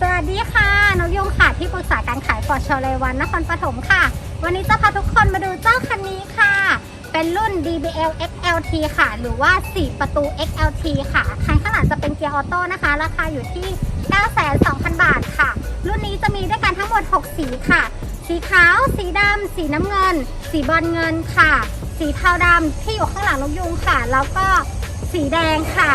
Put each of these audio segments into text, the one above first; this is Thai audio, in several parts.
สวัสดีค่ะนกยงค่ะที่ปรึกษาการขายฟอร์ดชอเลวันนครปฐมค่ะ วันนี้จะพาทุกคนมาดูเจ้าคันนี้ค่ะ เป็นรุ่น DBL XLT ค่ะ หรือว่า 4 ประตู XLT ค่ะคันข้างหลังจะเป็นเกียร์ออโต้นะคะ ราคาอยู่ที่ 9,200,000บาทค่ะ รุ่นนี้จะมีด้วยกันทั้งหมด 6 สีค่ะ สีขาว สีดำ สีน้ำเงิน สีบอลเงินค่ะ สีเทาดำที่อยู่ข้างหลังนกยุงค่ะ แล้วก็สีแดงค่ะ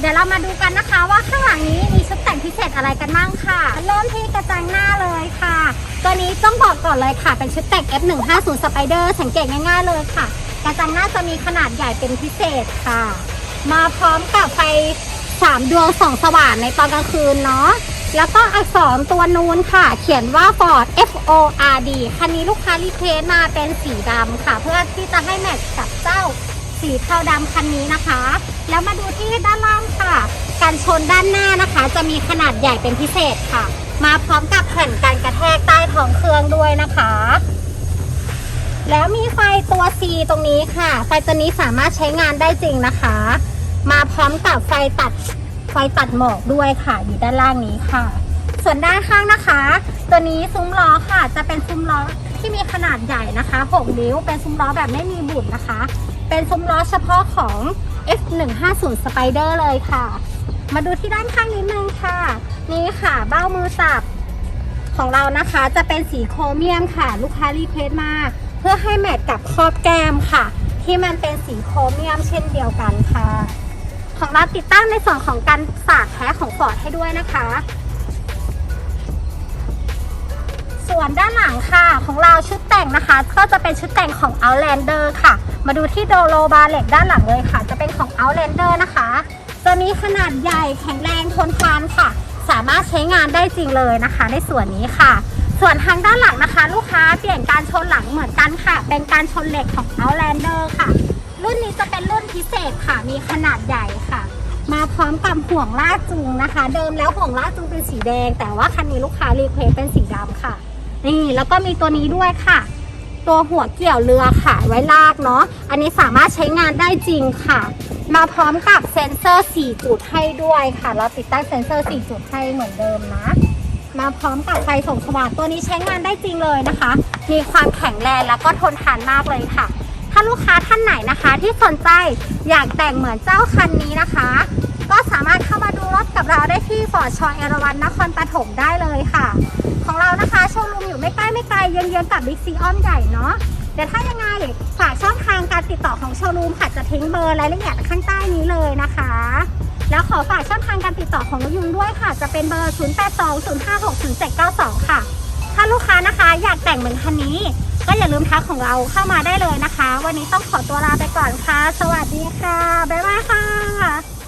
เดี๋ยวเรามาดูกันนะคะว่าข้างหลังนี้มีชุดแต่งพิเศษอะไรกันบ้างค่ะ เริ่มที่กระจังหน้าเลยค่ะ ตัวนี้ต้องบอกก่อนเลยค่ะ เป็นชุดแต่ง F150 Spider สังเกตง่ายๆเลยค่ะ กระจังหน้าจะมีขนาดใหญ่เป็นพิเศษค่ะ มาพร้อมกับไฟ3ดวงส่องสว่างในตอนกลางคืนเนาะแล้วก็อักษรตัวนูนค่ะ เขียนว่า Ford F O R D คันนี้ลูกค้ารีเควสมาเป็นสีดำค่ะ เพื่อที่จะให้แมทกับเจ้า สีเทาดำคันนี้นะคะ แล้วมาดูที่ด้านล่างค่ะ การชนด้านหน้านะคะ จะมีขนาดใหญ่เป็นพิเศษค่ะ มาพร้อมกับแผ่นการกระแทกใต้ท้องเครื่องด้วยนะคะ แล้วมีไฟตัว C ตรงนี้ค่ะ ไฟตัวนี้สามารถใช้งานได้จริงนะคะ มาพร้อมกับไฟตัดไฟตัดหมอกด้วยค่ะ อยู่ด้านล่างนี้ค่ะ ส่วนด้านข้างนะคะ ตัวนี้ซุ้มล้อค่ะ จะเป็นซุ้มล้อที่มีขนาดใหญ่นะคะ 6 นิ้ว เป็นซุ้มล้อแบบไม่มีบุ่นนะคะ เป็นซุ้มล้อเฉพาะของ F150 Spider เลยค่ะ มาดูที่ด้านข้างนิดนึงค่ะ นี่ค่ะเบ้ามือจับของเรานะคะจะเป็นสีโครเมียมค่ะ ลูกค้ารีเควสมาก เพื่อให้แมทกับครอบแก้มค่ะ ที่มันเป็นสีโครเมียมเช่นเดียวกันค่ะ ของเราติดตั้งในส่วนของการสากแท้ของฟอร์ดให้ด้วยนะคะ ส่วนด้านหลังค่ะ ของเราชุดแต่งนะคะ ก็จะเป็นชุดแต่งของ Outlander ค่ะ มาดูที่โดโลบาเล็กด้านหลังเลยค่ะ จะเป็นของ Outlander นะคะ จะมีขนาดใหญ่แข็งแรงทนทานค่ะ สามารถใช้งานได้จริงเลยนะคะ ในส่วนนี้ค่ะ ส่วนทางด้านหลังนะคะ ลูกค้าเปลี่ยนการชนหลังเหมือนกันค่ะ เป็นการชนเหล็กของ Outlander ค่ะ รุ่นนี้จะเป็นรุ่นพิเศษค่ะ มีขนาดใหญ่ค่ะมาพร้อมกับห่วงลากจูงนะคะ เดิมแล้วห่วงลากจูงเป็นสีแดง แต่ว่าคันนี้ลูกค้ารีเควสเป็นสีดำค่ะ นี่แล้วก็มีตัวนี้ด้วยค่ะ ตัวหัวเกี่ยวเรือค่ะไว้ลากเนาะอันนี้สามารถใช้งานได้จริงค่ะ มาพร้อมกับเซ็นเซอร์ 4 จุดให้ด้วยค่ะ เราติดตั้งเซ็นเซอร์ 4 จุดให้เหมือนเดิมนะ มาพร้อมกับไฟส่องสว่างตัวนี้ใช้งานได้จริงเลยนะคะ มีความแข็งแรงแล้วก็ทนทานมากเลยค่ะถ้าลูกค้าท่านไหนนะคะที่สนใจอยากแต่งเหมือนเจ้าคันนี้นะคะ ก็สามารถเข้ามาดูรถกับเราได้ที่ฟอร์ดชอยเอราวันนครปฐมได้เลยค่ะ ของเรานะคะโชว์รูมอยู่ไม่ใกล้ไม่ไกลเยื้องๆกับบิ๊กซีอ้อมใหญ่เนาะเดี๋ยวถ้ายังไงฝากช่องทางการติดต่อของโชว์รูมค่ะจะทิ้งเบอร์รายละเอียดข้างใต้นี้เลยนะคะ แล้วขอฝากช่องทางการติดต่อของนยุงด้วยค่ะ จะเป็นเบอร์ 0820560792 ค่ะ ถ้าลูกค้านะคะอยากแต่งเหมือนคันนี้ ก็อย่าลืมทักของเราเข้ามาได้เลยนะคะ วันนี้ต้องขอตัวลาไปก่อนค่ะ สวัสดีค่ะบ๊ายบายค่ะ